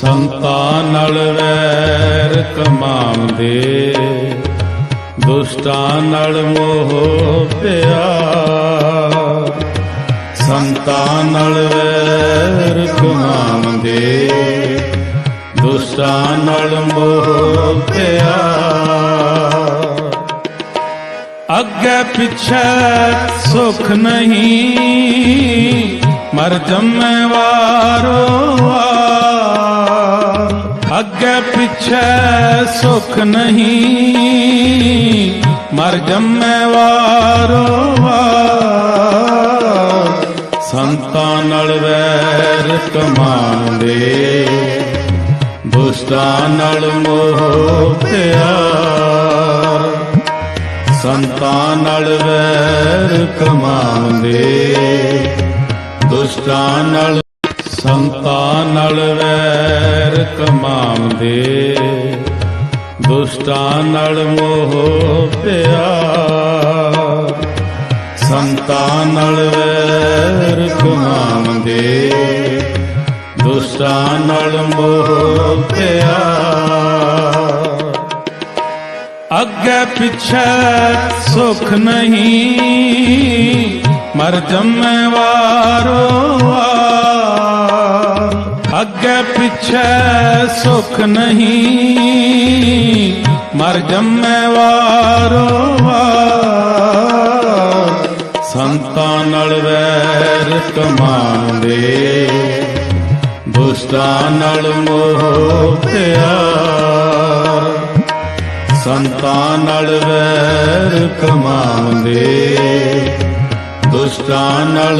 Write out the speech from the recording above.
ਸੰਤਾਂ ਨਾਲ ਵੈਰ ਕਮਾਉਂਦੇ, ਦੁਸ਼ਟਾਂ ਨਾਲ ਮੋਹ ਪਿਆਰ। ਸੰਤਾਂ ਨਾਲ ਵੈਰ ਕਮਾਉਂਦੇ, ਦੁਸ਼ਟਾਂ ਨਾਲ ਮੋਹ ਪਿਆਰ। ਅੱਗੇ ਪਿੱਛੇ ਸੁਖ ਨਹੀਂ, ਮਰ ਜੰਮੇ ਵਾਰੋ ਪਿੱਛੇ, ਸੁਖ ਨਹੀਂ। ਮਰ ਜੰਮੇ ਵਾਰੋ ਵਾਰ, ਸੰਤਾਂ ਨਾਲ ਵੈਰ ਕਮਾਉਂਦੇ। ਦੁਸ਼ਟਾਂ ਨਾਲ ਮੋਹ ਪਿਆਰ, ਸੰਤਾਂ ਨਾਲ ਵੈਰ ਕਮਾਉਂਦੇ। ਦੁਸ਼ਟਾਂ ਨਾਲ ਸੰਤਾਂ ਨਾਲ ਵੈਰ ਕਮਾਉਂਦੇ। ਦੁਸ਼ਟਾਂ ਨਾਲ ਮੋਹ ਪਿਆਰ। ਸੰਤਾਂ ਨਾਲ ਵੈਰ ਕਮਾਉਂਦੇ। ਦੁਸ਼ਟਾਂ ਨਾਲ ਮੋਹ ਪਿਆਰ। ਅੱਗੇ ਪਿੱਛੇ ਸੁਖ ਨਹੀਂ। ਮਰ ਜੰਮੇ ਵਾਰੋ ਪਿੱਛੇ, ਸੁਖ ਨਹੀਂ। ਮਰ ਜੰਮੇ ਵਾਰੋ ਵਾਰ। ਸੰਤਾਂ ਨਾਲ ਵੈਰ ਕਮਾਉਂਦੇ। ਦੁਸ਼ਟਾਂ ਨਾਲ ਮੋਹ ਪਿਆਰ ਸੰਤਾਂ ਨਾਲ ਵੈਰ ਕਮਾਉਂਦੇ। ਦੁਸ਼ਟਾਂ ਨਾਲ